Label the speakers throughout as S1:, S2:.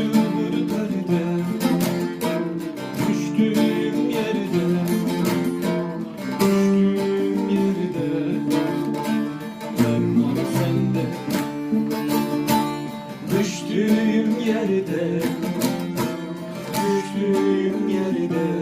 S1: Düştüğüm kalede Düştüğüm yerde Düştüğüm yerde. Sende Düştüğüm yerde Düştüğüm yerde.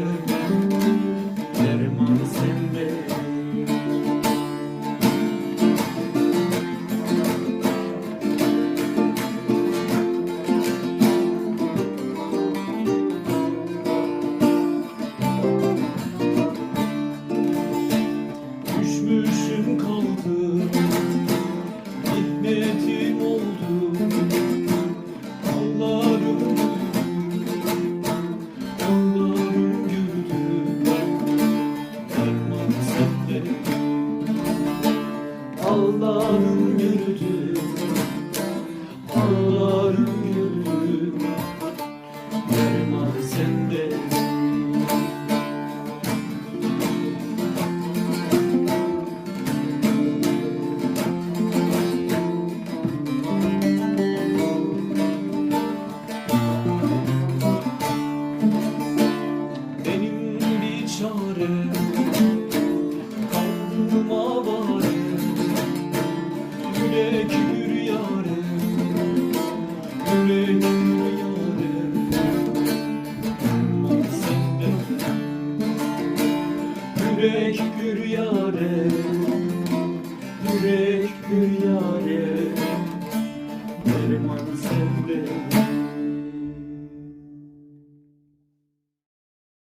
S1: Ağlarım yürüdüm Yürek gül yâre Yürek gül yâre Derman sende